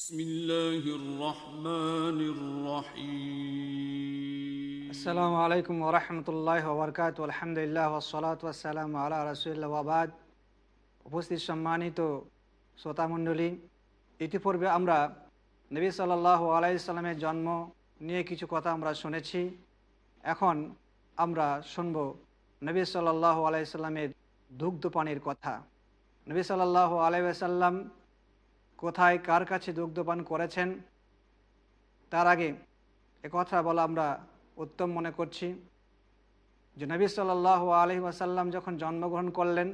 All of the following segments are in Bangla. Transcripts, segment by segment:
بسم الله الرحمن الرحيم আসসালামু আলাইকুম ওরহমতুল্লাহ ওবরকাত আলহামদুলিল্লাহ ওসলাত ওয়াসালাম আল্লাহ রসুল্লাহ ওয়াবাদ উপস্থিত সম্মানিত শ্রোতামণ্ডলী ইতিপূর্বে আমরা নবী সাল্লাহ আলাইসাল্লামের জন্ম নিয়ে কিছু কথা আমরা শুনেছি এখন আমরা শুনব নবী সাল্লাহ আলাইসাল্লামের দুগ্ধপানের কথা নবী সাল্লাহ আলাইসাল্লাম কোথায় কার কাছে দুগ্ধপান করেছেন, তার আগে কথা বলা আমরা উত্তম মনে করছি। যে নবী সাল্লাহ আলহি আসাল্লাম যখন জন্মগ্রহণ করলেন,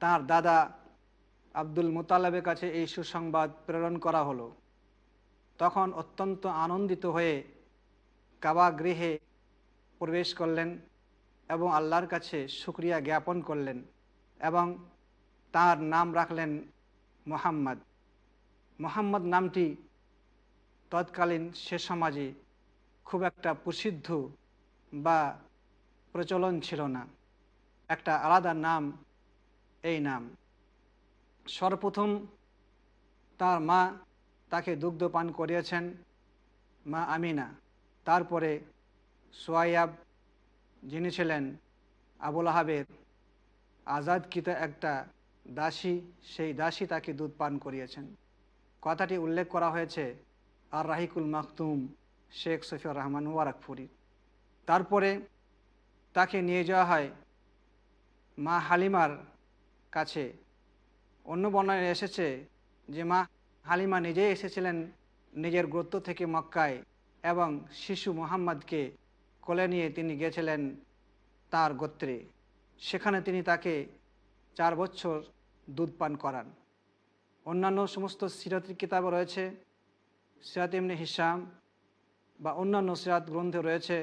তার দাদা আব্দুল মুতালেবের কাছে এই সুসংবাদ প্রেরণ করা হলো। তখন অত্যন্ত আনন্দিত হয়ে কাবা গৃহে প্রবেশ করলেন এবং আল্লাহর কাছে শুক্রিয়া জ্ঞাপন করলেন এবং তার নাম রাখলেন মোহাম্মদ। মোহাম্মদ নামটি তৎকালীন সে সমাজে খুব একটা প্রসিদ্ধ বা প্রচলন ছিল না। একটা আলাদা নাম এই নাম। সর্বপ্রথম তার মা তাকে দুগ্ধ পান করিয়েছেন মা আমিনা। তারপরে সোয়াইয়াব যিনি ছিলেন আবুল আহাবের আজাদকৃত একটা দাসী, সেই দাসী তাকে দুধ পান করিয়েছেন। কথাটি উল্লেখ করা হয়েছে আর রাহিকুল মাকতুম শেখ সফিউর রহমান মুবারকপুরি। তারপরে তাকে নিয়ে যাওয়া হয় মা হালিমার কাছে। অন্য বর্ণায় এসেছে যে মা হালিমা নিজেই এসেছিলেন নিজের গুরুত্ব থেকে মক্কায় এবং শিশু মোহাম্মদকে কোলে নিয়ে তিনি গেছিলেন তার গোত্রে। সেখানে তিনি তাকে চার বছর দুধ পান করান। অন্যান্য সমস্ত সিরাতের কিতাব রয়েছে, সিরাত ইমনি হিসাম বা অন্যান্য সিরাত গ্রন্থে রয়েছে,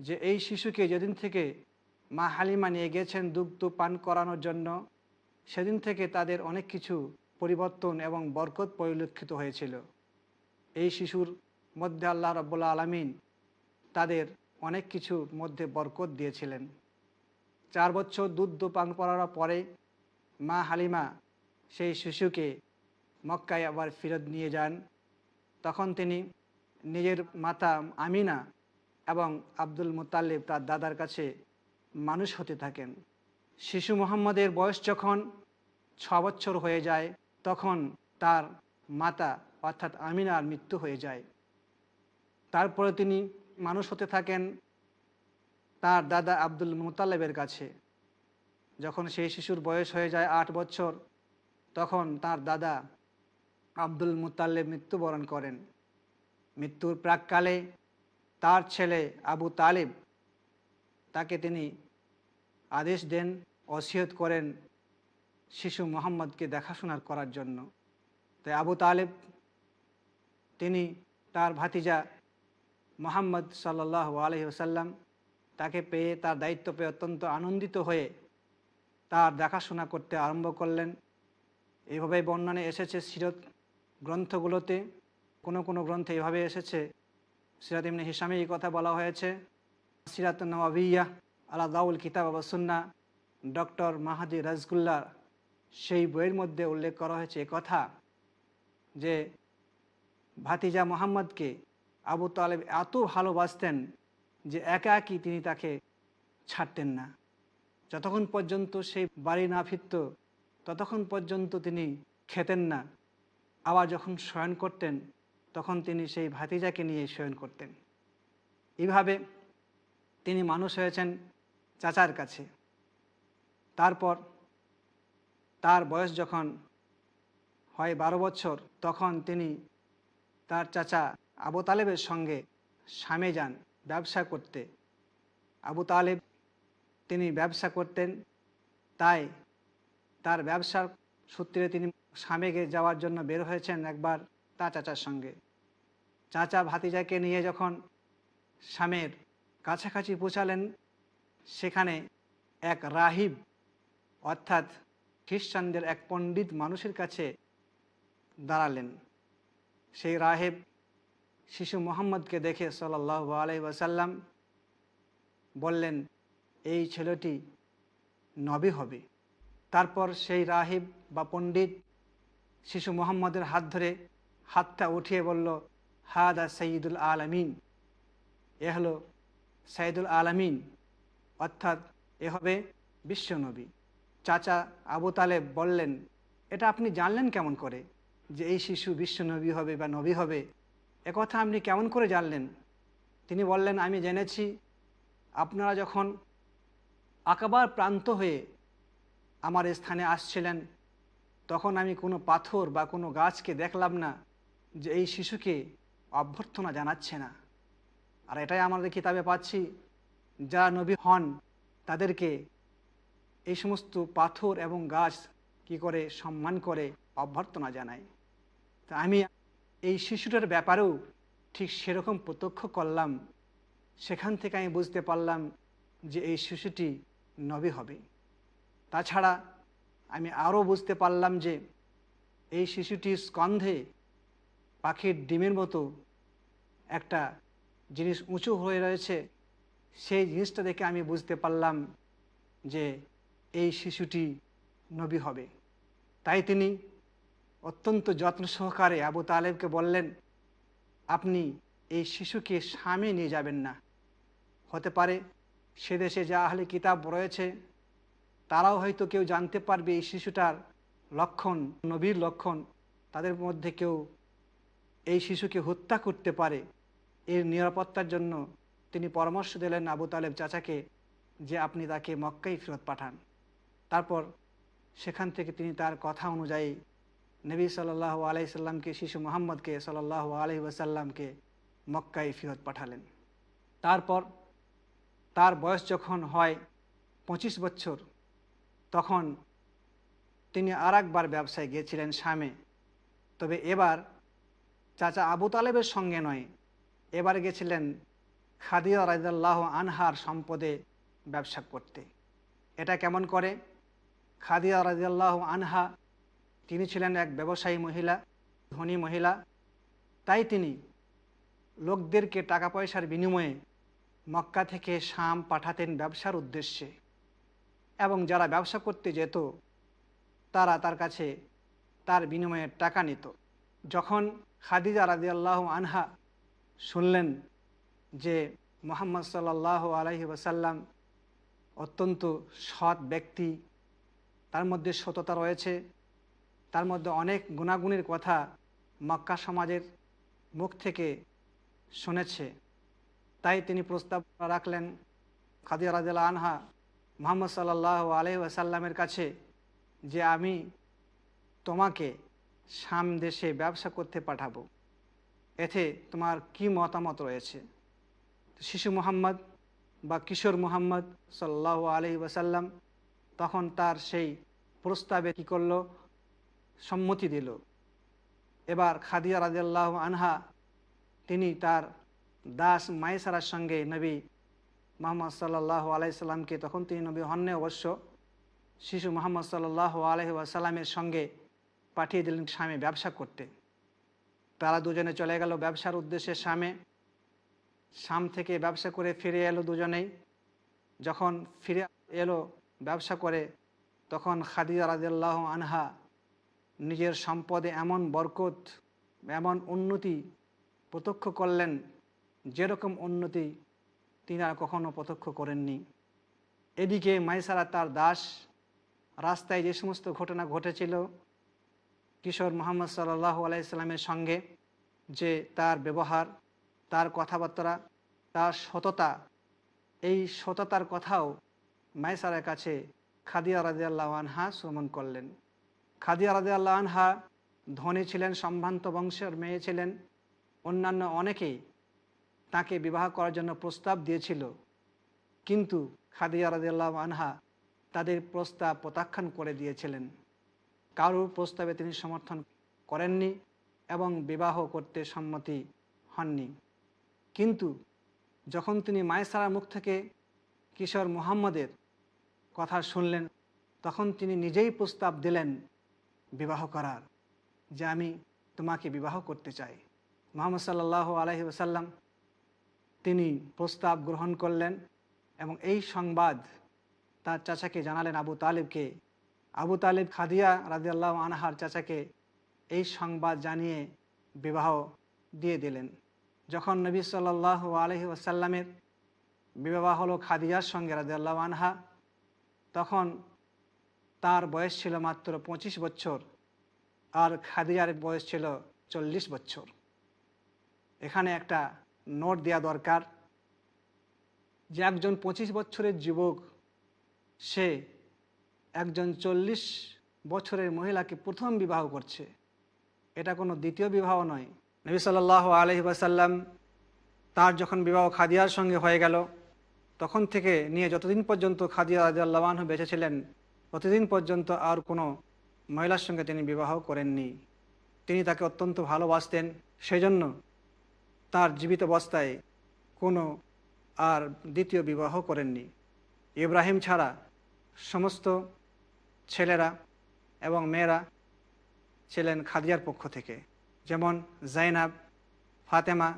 যে এই শিশুকে যেদিন থেকে মা হালিমা নিয়ে গেছেন দুগ্ধ পান করানোর জন্য, সেদিন থেকে তাদের অনেক কিছু পরিবর্তন এবং বরকত পরিলক্ষিত হয়েছিল। এই শিশুর মধ্যে আল্লাহ রব্বুল্লা আলমিন তাদের অনেক কিছুর মধ্যে বরকত দিয়েছিলেন। চার বছর দুধ পান করার পরে মা হালিমা সেই শিশুকে মক্কায় আবার ফেরত নিয়ে যান। তখন তিনি নিজের মাতা আমিনা এবং আব্দুল মুতাল্লিব তার দাদার কাছে মানুষ হতে থাকেন। শিশু মোহাম্মদের বয়স যখন ছ বছর হয়ে যায়, তখন তার মাতা অর্থাৎ আমিনার মৃত্যু হয়ে যায়। তারপরে তিনি মানুষ হতে থাকেন তার দাদা আব্দুল মোতালেবের কাছে। যখন সেই শিশুর বয়স হয়ে যায় আট বছর তখন তার দাদা আব্দুল মুতাল্লেব মৃত্যুবরণ করেন। মৃত্যুর প্রাককালে তার ছেলে আবু তালেব তাকে তিনি আদেশ দেন অসিয়ত করেন শিশু মোহাম্মদকে দেখাশোনার করার জন্য। তাই আবু তালেব তিনি তার ভাতিজা মোহাম্মদ সাল্লাহ আলহি ওসাল্লাম তাকে পেয়ে তার দায়িত্ব পেয়ে অত্যন্ত আনন্দিত হয়ে তার দেখাশোনা করতে আরম্ভ করলেন। এইভাবে বর্ণনে এসেছে সিরত গ্রন্থগুলোতে। কোনো কোনো গ্রন্থে এভাবে এসেছে। সিরাত ইমনি হিসামে এই কথা বলা হয়েছে। সিরাত নওয়াবিয়া আলা দাউল কিতাব আবাসুন্না ডক্টর মাহাদি রাজগুল্লা সেই বইয়ের মধ্যে উল্লেখ করা হয়েছে এ কথা যে, ভাতিজা মোহাম্মদকে আবু তালেব এত ভালোবাসতেন যে একা একই তিনি তাকে ছাড়তেন না। যতক্ষণ পর্যন্ত সেই বাড়ি না ফিরত ততক্ষণ পর্যন্ত তিনি খেতেন না। আবার যখন শয়ন করতেন, তখন তিনি সেই ভাতিজাকে নিয়ে শয়ন করতেন। এইভাবে তিনি মানুষ হয়েছেন চাচার কাছে। তারপর তার বয়স যখন হয় বারো বছর, তখন তিনি তার চাচা আবু তালেবের সঙ্গে স্বামে যান ব্যবসা করতে। আবু তালেব তিনি ব্যবসা করতেন, তাই তার ব্যবসার সূত্রে তিনি স্বামীকে যাওয়ার জন্য বের হয়েছেন একবার তা চাচার সঙ্গে। চাচা ভাতিজাকে নিয়ে যখন স্বামীর কাছাকাছি পৌঁছালেন, সেখানে এক রাহিব, অর্থাৎ খ্রিস্টানদের এক পণ্ডিত মানুষের কাছে দাঁড়ালেন। সেই রাহেব শিশু মোহাম্মদকে দেখে সাল্লাহ আলাই বললেন, এই ছেলেটি নবী হবে। তারপর সেই রাহিব বা পণ্ডিত শিশু মোহাম্মদের হাত ধরে হাতটা উঠিয়ে বলল, হাদা সঈদুল আলমিন। এ হলো সাইদুল আলমিন। অর্থাৎ এ হবে বিশ্বনবী চাচা আবু তালেব বললেন, এটা আপনি জানলেন কেমন করে যে এই শিশু বিশ্বনবী হবে বা নবী হবে? একথা আপনি কেমন করে জানলেন? তিনি বললেন, আমি জেনেছি, আপনারা যখন আকাবার প্রান্ত হয়ে আমার স্থানে আসছিলেন, তখন আমি কোনো পাথর বা কোনো গাছকে দেখলাম না যে এই শিশুকে অভ্যর্থনা জানাচ্ছে না। আর এটাই আমাদের কিতাবে পাচ্ছি, যারা নবী হন, তাদেরকে এই সমস্ত পাথর এবং গাছ কি করে সম্মান করে, অভ্যর্থনা জানায়। তা আমি এই শিশুটার ব্যাপারেও ঠিক সেরকম প্রত্যক্ষ করলাম। সেখান থেকে আমি বুঝতে পারলাম যে এই শিশুটি নবী হবে। তাছাড়া আমি আরও বুঝতে পারলাম যে এই শিশুটির স্কন্ধে পাখির ডিমের মতো একটা জিনিস উঁচু হয়ে রয়েছে, সেই জিনিসটা দেখে আমি বুঝতে পারলাম যে এই শিশুটি নবী হবে। তাই তিনি অত্যন্ত যত্ন সহকারে আবু তালেবকে বললেন, আপনি এই শিশুকে স্বামী নিয়ে যাবেন না। হতে পারে সে দেশে যা আহলে কিতাব রয়েছে তারাও হয়তো কেউ জানতে পারবে এই শিশুটার লক্ষণ, নবীর লক্ষণ। তাদের মধ্যে কেউ এই শিশুকে হত্যা করতে পারে। এর নিরাপত্তার জন্য তিনি পরামর্শ দিলেন আবু তালেব চাচাকে যে আপনি তাকে মক্কাই ফেরত পাঠান। তারপর সেখান থেকে তিনি তার কথা অনুযায়ী নবী সাল্লাহ আলাইসাল্লামকে শিশু মোহাম্মদকে সাল্লাহ আলহি ওয়াসাল্লামকে মক্কাই ফেরত পাঠালেন। তারপর তার বয়স যখন হয় পঁচিশ বছর তখন তিনি আর একবার ব্যবসায় গিয়েছিলেন স্বামী। তবে এবার চাচা আবু তালেবের সঙ্গে নয়, এবার গেছিলেন খাদিয়া রাজাল্লাহ আনহার সম্পদে ব্যবসা করতে। এটা কেমন করে? খাদিয়া রাজিয়াল্লাহ আনহা, তিনি ছিলেন এক ব্যবসায়ী মহিলা, ধনী মহিলা। তাই তিনি লোকদেরকে টাকা পয়সার বিনিময়ে মক্কা থেকে শাম পাঠাতেন ব্যবসার উদ্দেশ্যে। এবং যারা ব্যবসা করতে যেত, তারা তার কাছে তার বিনিময়ে টাকা নিত। যখন খাদিজা রাজিয়াল্লাহ আনহা শুনলেন যে মোহাম্মদ সাল্লাহ আলহি ওসাল্লাম অত্যন্ত সৎ ব্যক্তি, তার মধ্যে সততা রয়েছে, তার মধ্যে অনেক গুণাগুণের কথা মক্কা সমাজের মুখ থেকে শুনেছে। তাই তিনি প্রস্তাব রাখলেন খাদিয়া রাজিয়াল আনহা মোহাম্মদ সাল্লাহ আলহি আসাল্লামের কাছে যে আমি তোমাকে সাম দেশে ব্যবসা করতে পাঠাবো, এতে তোমার কি মতামত রয়েছে? শিশু মোহাম্মদ বা কিশোর মোহাম্মদ সাল্লাহ আলহি ওয়াসাল্লাম তখন তার সেই প্রস্তাবে কী করল? সম্মতি দিল। এবার খাদিয়া রাজিয়াল্লাহ আনহা, তিনি তার দাস মায়েসারার সঙ্গে নবী মোহাম্মদ সাল্লাহ আলাইসাল্লামকে তখন তিনি নবী হন্নে অবশ্য, শিশু মোহাম্মদ সাল্লাহ আলহি আসাল্লামের সঙ্গে পাঠিয়ে দিলেন স্বামী ব্যবসা করতে। তারা দুজনে চলে গেল ব্যবসার উদ্দেশ্যে স্বামে। শাম থেকে ব্যবসা করে ফিরে এলো দুজনেই। যখন ফিরে এলো ব্যবসা করে, তখন খাদিজা রাজিয়াল্লাহ আনহা নিজের সম্পদে এমন বরকত, এমন উন্নতি প্রত্যক্ষ করলেন, যেরকম উন্নতি তিনি আর কখনো প্রত্যক্ষ করেননি। এদিকে মাইসারা তার দাস, রাস্তায় যে সমস্ত ঘটনা ঘটেছিল, কিশোর মোহাম্মদ সাল্লাহ আলাইসাল্লামের সঙ্গে যে তার ব্যবহার, তার কথাবার্তা, তার সততা, এই সততার কথাও মাইসারের কাছে খাদিয়া রাজিয়াল্লাহ আনহা শ্রমণ করলেন। খাদিয়া রাজিয়াল্লাহ আনহা ধনী ছিলেন, সম্ভ্রান্ত বংশের মেয়ে ছিলেন। অন্যান্য অনেকেই তাকে বিবাহ করার জন্য প্রস্তাব দিয়েছিল। কিন্তু খাদিয়া রাজিয়াল্লাহ আনহা তাদের প্রস্তাব প্রত্যাখ্যান করে দিয়েছিলেন। কারোর প্রস্তাবে তিনি সমর্থন করেননি এবং বিবাহ করতে সম্মতি হননি। কিন্তু যখন তিনি মায়েসারার মুখ থেকে কিশোর মুহাম্মদের কথা শুনলেন, তখন তিনি নিজেই প্রস্তাব দিলেন বিবাহ করার, যে আমি তোমাকে বিবাহ করতে চাই। মোহাম্মদ সাল্লাহ আলহি ওসাল্লাম তিনি প্রস্তাব গ্রহণ করলেন এবং এই সংবাদ তার চাচাকে জানালেন আবু তালেবকে। আবু তালেব খাদিয়া রাজিয়াল্লাহ আনহার চাচাকে এই সংবাদ জানিয়ে বিবাহ দিয়ে দিলেন। যখন নবী সাল্লাহ আলহি ওসাল্লামের বিবাহ হলো খাদিয়ার সঙ্গে রাজিয়াল্লাহ আনহা, তখন তার বয়স ছিল মাত্র পঁচিশ বছর আর খাদিয়ার বয়স ছিল চল্লিশ বছর। এখানে একটা নোট দেওয়া দরকার যে একজন পঁচিশ বছরের যুবক, সে একজন চল্লিশ বছরের মহিলাকে প্রথম বিবাহ করছে। এটা কোনো দ্বিতীয় বিবাহ নয়। নবী সাল্লাহ আলহি বাসাল্লাম তার যখন বিবাহ খাদিয়ার সঙ্গে হয়ে গেল, তখন থেকে নিয়ে যতদিন পর্যন্ত খাদিয়া রাজাল্লাহানহু বেঁচে ছিলেন, ততদিন পর্যন্ত আর কোনো মহিলার সঙ্গে তিনি বিবাহ করেননি। তিনি তাকে অত্যন্ত ভালোবাসতেন। সেই জন্য তার জীবিত অবস্থায় কোনো আর দ্বিতীয় বিবাহ করেননি। ইব্রাহিম ছাড়া সমস্ত ছেলেরা এবং মেয়েরা ছিলেন খাদিয়ার পক্ষ থেকে। যেমন জাইনাব, ফাতেমা,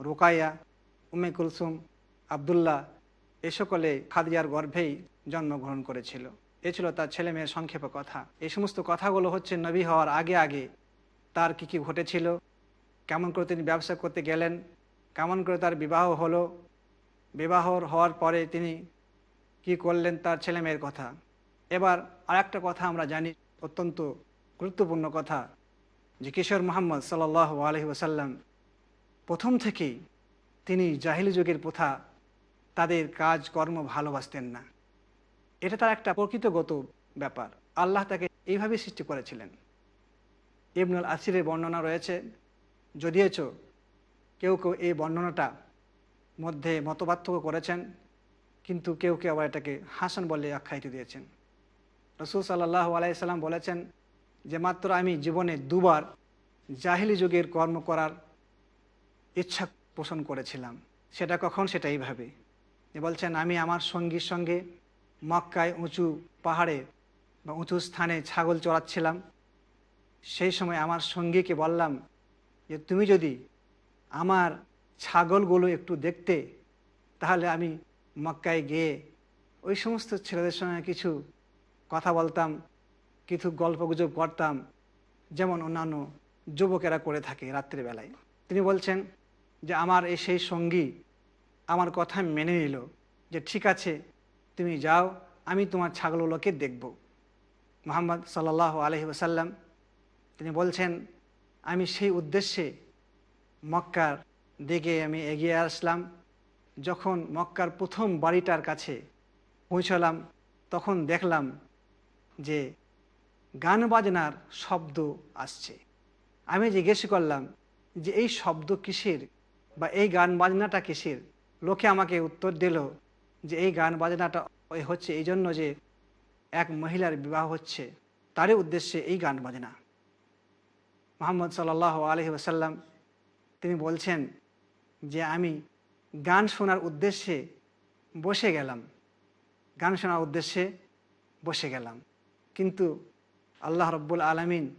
রুকাইয়া উমে কুলসুম, আবদুল্লাহ, এ সকলে খাদিয়ার গর্ভেই জন্মগ্রহণ করেছিল। এ ছিল তার ছেলে মেয়ের সংক্ষেপে কথা। এই সমস্ত কথাগুলো হচ্ছে নবী হওয়ার আগে আগে তার কি কি ঘটেছিল কেমন করে তিনি ব্যবসা করতে গেলেন, কেমন করে তার বিবাহ হলো, বিবাহ হওয়ার পরে তিনি কি করলেন তার ছেলে মেয়ের কথা। এবার আর একটা কথা আমরা জানি, অত্যন্ত গুরুত্বপূর্ণ কথা, যে কিশোর মোহাম্মদ সাল আলহি ওসাল্লাম প্রথম থেকেই তিনি জাহিলি যুগের প্রথা, তাদের কাজ, কর্ম ভালোবাসতেন না। এটা তার একটা প্রকৃতগত ব্যাপার। আল্লাহ তাকে এইভাবে সৃষ্টি করেছিলেন। ইবনুল আসিরের বর্ণনা রয়েছে যদিওচ কেউ কেউ এই বর্ণনাটা মধ্যে মতপার্থক্য করেছেন, কিন্তু কেউ কেউ আবার এটাকে হাসান বলে আখ্যায়িত দিয়েছেন। রসুল সাল্লাহ আলাইসাল্লাম বলেছেন যে মাত্র আমি জীবনে দুবার জাহিলি যুগের কর্ম করার ইচ্ছা পোষণ করেছিলাম। সেটা কখন? সেটা এইভাবে। বলছেন, আমি আমার সঙ্গীর সঙ্গে মক্কায় উঁচু পাহাড়ে বা উঁচু স্থানে ছাগল চড়াচ্ছিলাম। সেই সময় আমার সঙ্গীকে বললাম যে তুমি যদি আমার ছাগলগুলো একটু দেখতে, তাহলে আমি মক্কায় গিয়ে ওই সমস্ত ছেলেদের সঙ্গে কিছু কথা বলতাম, কিছু গল্পগুজব করতাম, যেমন অন্যান্য যুবকেরা করে থাকে রাত্রিবেলায়। তিনি বলছেন যে, আমার এই সেই সঙ্গী আমার কথা মেনে নিল, যে ঠিক আছে, তুমি যাও, আমি তোমার ছাগলগুলোকে দেখব। মোহাম্মদ সাল্লাহ আলহি ওসাল্লাম তিনি বলছেন আমি সেই উদ্দেশ্যে মক্কার দিকে আমি এগিয়ে আসলাম। যখন মক্কার প্রথম বাড়িটার কাছে পৌঁছলাম, তখন দেখলাম যে গান বাজনার শব্দ আসছে। আমি জিজ্ঞেস করলাম যে এই শব্দ কিসের বা এই গান বাজনাটা কিসের? লোকে আমাকে উত্তর দিল যে এই গান বাজনাটা হচ্ছে এই জন্য যে এক মহিলার বিবাহ হচ্ছে। তারই উদ্দেশ্যে এই গান বাজনা। মোহাম্মদ সাল্লাহ আলহি আসাল্লাম তিনি বলছেন যে আমি গান শোনার উদ্দেশ্যে বসে গেলাম। গান শোনার উদ্দেশ্যে বসে গেলাম। কিন্তু আল্লাহ রব্বুল আলমিন,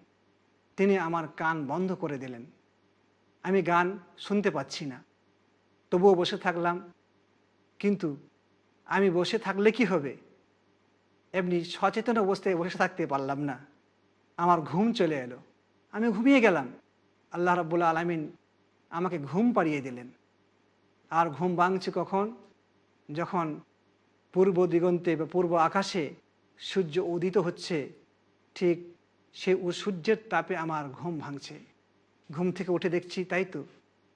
তিনি আমার কান বন্ধ করে দিলেন। আমি গান শুনতে পাচ্ছি না। তবুও বসে থাকলাম। কিন্তু আমি বসে থাকলে কি হবে? এমনি সচেতন অবস্থায় বসে থাকতে পারলাম না। আমার ঘুম চলে এলো। আমি ঘুমিয়ে গেলাম। আল্লাহ রব্বুল্লা আলমিন আমাকে ঘুম পাড়িয়ে দিলেন। আর ঘুম ভাঙছে কখন? যখন পূর্ব দিগন্তে বা পূর্ব আকাশে সূর্য উদিত হচ্ছে, ঠিক সে ও সূর্যের তাপে আমার ঘুম ভাঙছে। ঘুম থেকে উঠে দেখছি, তাই তো?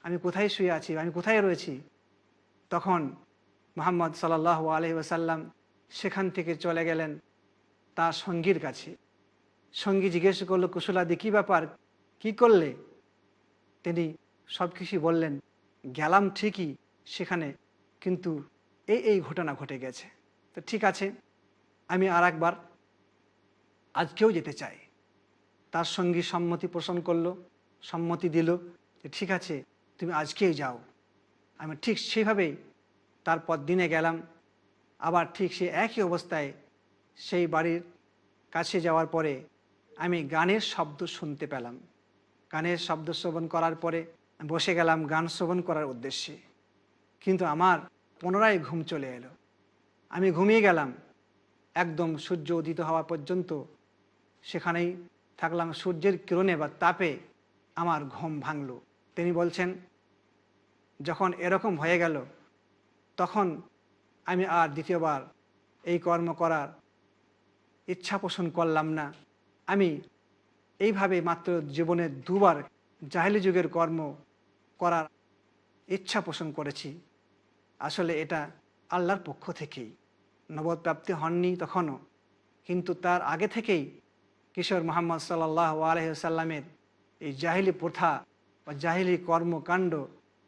আমি কোথায় শুয়ে আছি? আমি কোথায় রয়েছি? তখন মোহাম্মদ সাল্লাহ আলহি ওসাল্লাম সেখান থেকে চলে গেলেন তার সঙ্গীর কাছে। সঙ্গী জিজ্ঞেস করল কুশলাদি কী ব্যাপার? কি করলে? তিনি সব কিছুই বললেন, গেলাম ঠিকই সেখানে, কিন্তু এই এই ঘটনা ঘটে গেছে। তো ঠিক আছে, আমি আর একবার আজকেও যেতে চাই। তার সঙ্গী সম্মতি পোষণ করল, সম্মতি দিল যে, ঠিক আছে, তুমি আজকেই যাও। আমি ঠিক সেইভাবেই তারপর দিনে গেলাম। আবার ঠিক সে একই অবস্থায় সেই বাড়ির কাছে যাওয়ার পরে আমি গানের শব্দ শুনতে পেলাম। গানের শব্দ শ্রবণ করার পরে বসে গেলাম গান শ্রবণ করার উদ্দেশ্যে। কিন্তু আমার পুনরায় ঘুম চলে এলো। আমি ঘুমিয়ে গেলাম। একদম সূর্য উদিত হওয়া পর্যন্ত সেখানেই থাকলাম সূর্যের কিরণে বা তাপে আমার ঘুম ভাঙল। তিনি বলছেন, যখন এরকম হয়ে গেল, তখন আমি আর দ্বিতীয়বার এই কর্ম করার ইচ্ছা পোষণ করলাম না। আমি এইভাবে মাত্র জীবনে দুবার জাহেলি যুগের কর্ম করার ইচ্ছা পোষণ করেছি। আসলে এটা আল্লাহর পক্ষ থেকেই। নবদপ্রাপ্তি হননি তখনও। কিন্তু তার আগে থেকেই কিশোর মোহাম্মদ সাল্লাহ আলহ্লামের এই জাহিলি প্রথা বা জাহিলি কর্মকাণ্ড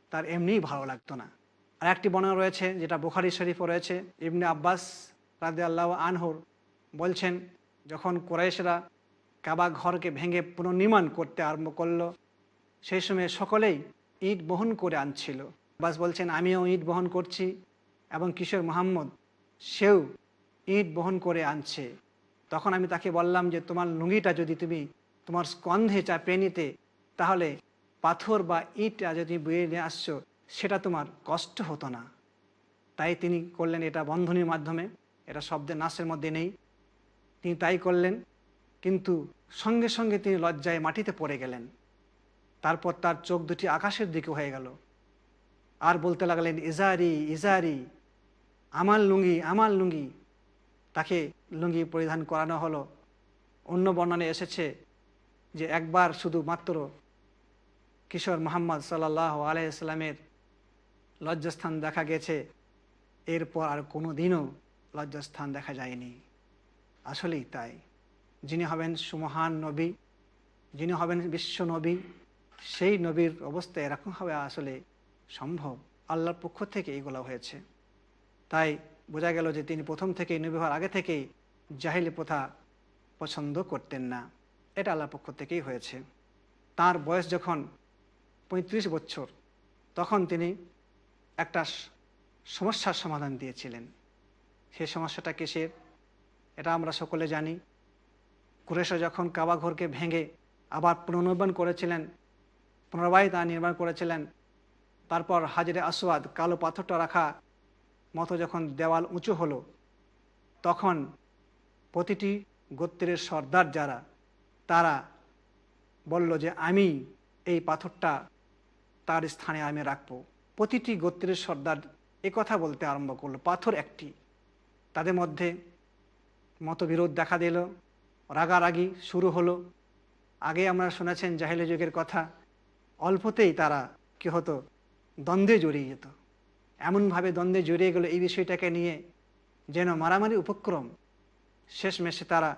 তার এমনিই ভালো লাগতো না। আর একটি বর্ণনা রয়েছে যেটা বুখারি শরীফও রয়েছে। ইবনে আব্বাস রাদে আল্লাহ আনহর বলছেন, যখন কোরাইশরা কাবা ঘরকে ভেঙে পুনর্নির্মাণ করতে আরম্ভ করল। সেই সময় সকলেই ইট বহন করে আনছিল। আব্বাস বলছেন, আমিও ইট বহন করছি এবং কিশোর মোহাম্মদ, সেও ইট বহন করে আনছে। তখন আমি তাকে বললাম যে, তোমার লুঙ্গিটা যদি তুমি তোমার স্কন্ধে চাপিয়ে নিতে, তাহলে পাথর বা ইটটা যদি বয়ে নিয়ে আসছো, সেটা তোমার কষ্ট হতো না। তাই তিনি করলেন এটা বন্ধনীর মাধ্যমে। এটা শব্দের নাশের মধ্যে নেই। তিনি তাই করলেন। কিন্তু সঙ্গে সঙ্গে তিনি লজ্জায় মাটিতে পড়ে গেলেন। তারপর তার চোখ দুটি আকাশের দিকে হয়ে গেল। আর বলতে লাগলেন, ইজারি ইজারি, আমার লুঙ্গি আমার লুঙ্গি। তাকে লুঙ্গি পরিধান করানো হলো। অন্য বর্ণনে এসেছে যে একবার শুধু মাত্র কিশোর মোহাম্মদ সাল্লাহ আলাইসাল্লামের লজ্জাস্থান দেখা গেছে। এরপর আর কোনো দিনও লজ্জাস্থান দেখা যায়নি। আসলেই তাই। যিনি হবেন সুমহান নবী, যিনি হবেন বিশ্ব নবী, সেই নবীর অবস্থা এরকম হবে আসলে সম্ভব। আল্লাহর পক্ষ থেকে এইগুলো হয়েছে। তাই বোঝা গেল যে তিনি প্রথম থেকেই নবী হওয়ার আগে থেকেই জাহিলি প্রথা পছন্দ করতেন না। এটা আল্লাহর পক্ষ থেকেই হয়েছে। তার বয়স যখন পঁয়ত্রিশ বছর, তখন তিনি একটা সমস্যার সমাধান দিয়েছিলেন। সেই সমস্যাটা কিসের? এটা আমরা সকলে জানি। কুরেশা যখন কাবাঘরকে ভেঙে আবার পুনর্নির্মাণ করেছিলেন, পুনরায় তা নির্মাণ করেছিলেন, তারপর হাজরে আসওয়াদ কালো পাথরটা রাখা মতো যখন দেওয়াল উঁচু হলো, তখন প্রতিটি গোত্রের সর্দার যারা, তারা বলল যে, আমি এই পাথরটা তার স্থানে আমি রাখব। প্রতিটি গোত্রের সর্দার কথা বলতে আরম্ভ করল। পাথর একটি। তাদের মধ্যে মতবিরোধ দেখা দিল। রাগারাগি শুরু হলো। আগে আমরা শুনেছেন জাহিলি যুগের কথা, অল্পতেই তারা কি হতো, দ্বন্দ্বে জড়িয়ে যেত। এমনভাবে দ্বন্দ্বে জড়িয়ে গেল এই বিষয়টাকে নিয়ে যেন মারামারি উপক্রম শেষমেশে তারা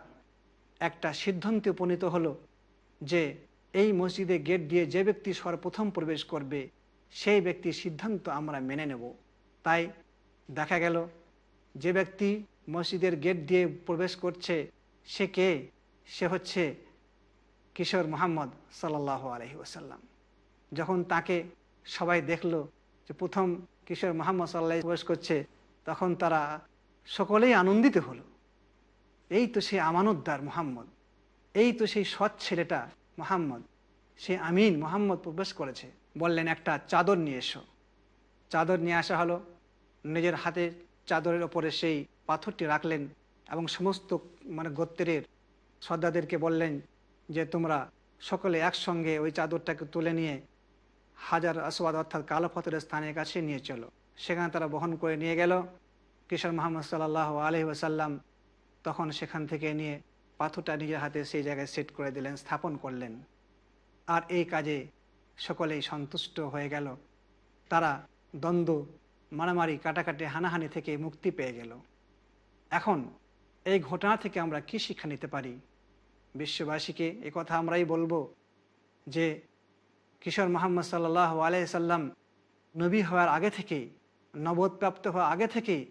একটা সিদ্ধান্তে উপনীত হলো যে এই মসজিদে গেট দিয়ে যে ব্যক্তি সর্বপ্রথম প্রবেশ করবে, সেই ব্যক্তির সিদ্ধান্ত আমরা মেনে নেব। তাই দেখা গেল যে ব্যক্তি মসজিদের গেট দিয়ে প্রবেশ করছে সে কে? সে হচ্ছে কিশোর মোহাম্মদ সাল্লাহ আলহি ওসাল্লাম যখন তাকে সবাই দেখল যে প্রথম কিশোর মোহাম্মদ সাল্লাহ প্রবেশ করছে, তখন তারা সকলেই আনন্দিত হলো। এই তো সেই আমানতদার মোহাম্মদ, এই তো সেই সৎ ছেলেটা মোহাম্মদ, সে আমিন মোহাম্মদ প্রবেশ করেছে। বললেন, একটা চাদর নিয়ে এসো। চাদর নিয়ে আসা হলো। নিজের হাতে চাদরের ওপরে সেই পাথরটি রাখলেন। এবং সমস্ত মানে গোত্রের শ্রদ্ধাদেরকে বললেন যে তোমরা সকলে একসঙ্গে ওই চাদরটাকে তুলে নিয়ে হাজার আসবাদ অর্থাৎ কালো পাথরের স্থানের কাছে নিয়ে চলো। সেখানে তারা বহন করে নিয়ে গেল। কিশোর মোহাম্মদ সাল্লাহ আলহি ওসাল্লাম তখন সেখান থেকে নিয়ে পাথরটা নিজের হাতে সেই জায়গায় সেট করে দিলেন, স্থাপন করলেন। আর এই কাজে সকলেই সন্তুষ্ট হয়ে গেল। তারা দ্বন্দ্ব, মারামারি, কাটাকাটি, হানাহানি থেকে মুক্তি পেয়ে গেল। এখন এই ঘটনা থেকে আমরা কি শিক্ষা নিতে পারি? বিশ্ববাসীকে কথা আমরাই বলব যে, কিশোর মোহাম্মদ সাল্লাহ আলাইসাল্লাম নবী হওয়ার আগে থেকেই নবদপ্রাপ্ত হওয়ার আগে থেকেই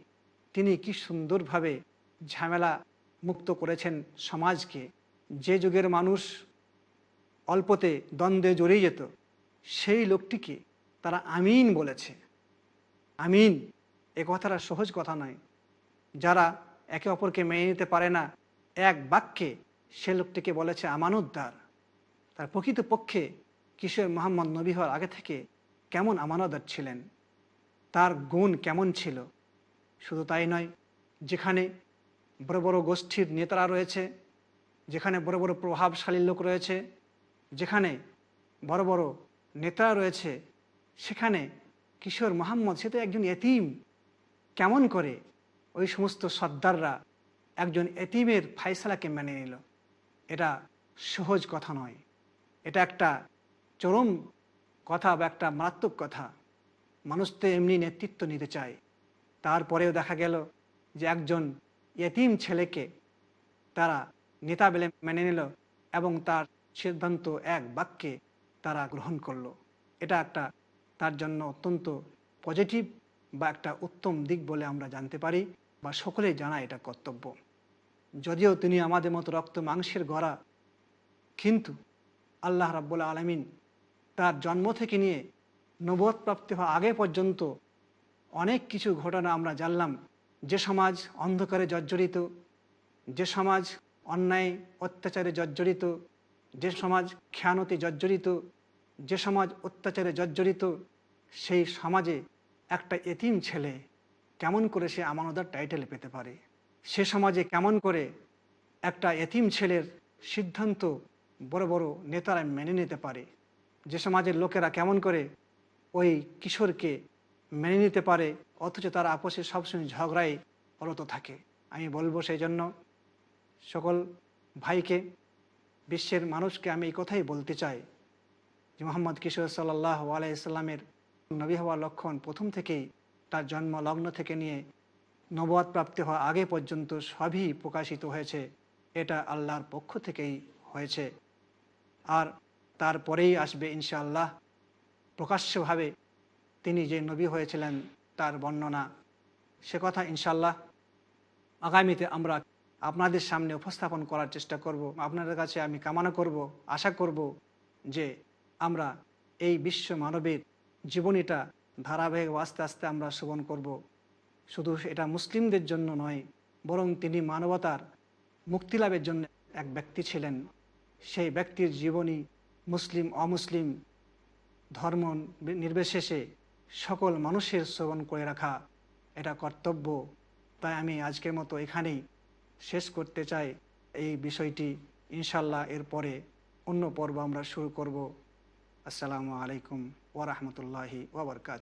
তিনি কি সুন্দরভাবে ঝামেলা মুক্ত করেছেন সমাজকে? যে যুগের মানুষ অল্পতে দ্বন্দ্বে জড়িয়ে যেত, সেই লোকটিকে তারা আমিন বলেছে। আমিন এ কথাটা সহজ কথা নয়। যারা একে অপরকে মেনে নিতে পারে না। এক বাক্যে সে লোকটিকে বলেছে, আমানুদ্দার, তার প্রকৃত পক্ষে কিশোর মোহাম্মদ নবী হওয়ার আগে থেকে কেমন আমানদার ছিলেন? তার গুণ কেমন ছিল? শুধু তাই নয়, যেখানে বড় বড় গোষ্ঠীর নেতারা রয়েছে, যেখানে বড় বড় প্রভাবশালী লোক রয়েছে, যেখানে বড় বড় নেতা রয়েছে, সেখানে কিশোর মোহাম্মদ, সে তো একজন এতিম। কেমন করে ওই সমস্ত সর্দাররা একজন এতিমের ফাইসালাকে মেনে নিল। এটা সহজ কথা নয়। এটা একটা চরম কথা বা একটা মারাত্মক কথা। মানুষ তো এমনি নেতৃত্ব নিতে চায়। তারপরেও দেখা গেল যে একজন এতিম ছেলেকে তারা নেতা বলে মেনে নিল এবং তার সিদ্ধান্ত এক বাক্যে তারা গ্রহণ করল। এটা একটা তার জন্য অত্যন্ত পজিটিভ বা একটা উত্তম দিক বলে আমরা জানতে পারি। বা সকলেই জানা এটা কর্তব্য। যদিও তিনি আমাদের মতো রক্ত মাংসের গড়া, কিন্তু আল্লাহ রাব্বুল আলমিন তার জন্ম থেকে নিয়ে নবদ প্রাপ্তি হওয়া আগে পর্যন্ত অনেক কিছু ঘটনা আমরা জানলাম। যে সমাজ অন্ধকারে জর্জরিত, যে সমাজ অন্যায়, অত্যাচারে জর্জরিত, যে সমাজ খেয়ানতে জর্জরিত, যে সমাজ অত্যাচারে জর্জরিত, সেই সমাজে একটা এতিম ছেলে কেমন করে সে আমানদার টাইটেল পেতে পারে? সে সমাজে কেমন করে একটা এতিম ছেলের সিদ্ধান্ত বড় বড় নেতারা মেনে নিতে পারে? যে সমাজের লোকেরা কেমন করে ওই কিশোরকে মেনে নিতে পারে, অথচ তারা আপোষে সবসময় ঝগড়ায় রত থাকে। আমি বলব সেই জন্য সকল ভাইকে, বিশ্বের মানুষকে আমি এই কথাই বলতে চাই যে মোহাম্মদ কিশোর সাল্লাহ আলাইসাল্লামের নবী হওয়ার লক্ষণ প্রথম থেকেই তার জন্ম লগ্ন থেকে নিয়ে নবাদ প্রাপ্তি হওয়া আগে পর্যন্ত সবই প্রকাশিত হয়েছে। এটা আল্লাহর পক্ষ থেকেই হয়েছে। আর তারপরেই আসবে ইনশাআল্লাহ। প্রকাশ্যভাবে তিনি যে নবী হয়েছিলেন, তার বর্ণনা। সে কথা ইনশাল্লাহ আগামীতে আমরা আপনাদের সামনে উপস্থাপন করার চেষ্টা করব। আপনাদের কাছে আমি কামনা করব, আশা করব যে আমরা এই বিশ্ব মানবের জীবনীটা ধারাবাহিক আস্তে আস্তে আমরা শ্রবণ করব। শুধু এটা মুসলিমদের জন্য নয়, বরং তিনি মানবতার মুক্তিলাভের জন্য এক ব্যক্তি ছিলেন। সেই ব্যক্তির জীবনী মুসলিম, অমুসলিম, ধর্ম নির্বিশেষে সকল মানুষের শ্রবণ করে রাখা। এটা কর্তব্য। তাই আমি আজকের মতো এখানেই শেষ করতে চাই এই বিষয়টি। ইনশাল্লাহ এরপরে অন্য পর্ব আমরা শুরু করব। আসসালামু আলাইকুম ওরহমতুল্লাহি ওবরকাত